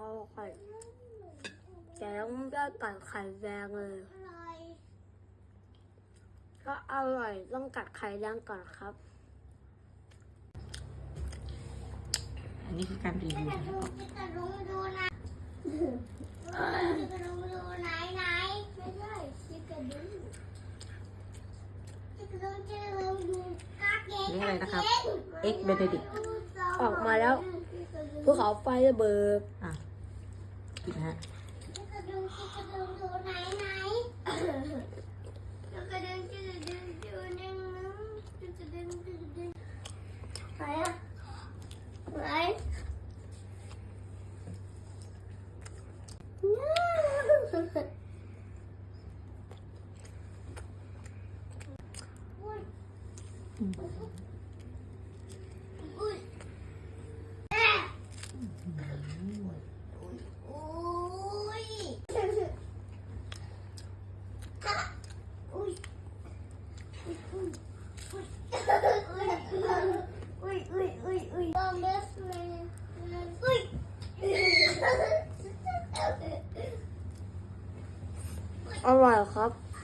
เอาไข่แต่ต้องได้กัดไข่แดงเลยอร่อยก็อร่อยต้องกัดไข่แดงก่อนครับ อันนี้คือการรีวิวจะนะดูจะดูดูนะจะดูดูไหนไหนไม่ใช่ชิคกี้ดูจะดูจะดูดูกาเกนี่อะไรนะครับ เอ็กเบเนดิกออกมาแล้วภูเขาไฟระเบิดอะ กินนะฮะจะดูจะดูดูไหนไหนจะดูจะดูดูนึงจะดูจะดูไหนอะไหน อืม อุ้ยแอะอุ้ยอะอุ้ยอุ้ยอุ้ยอุ้ยอุ้ยอุ้ยอุ้ยบอมเบสแมนอุ้ย อร่อยครับ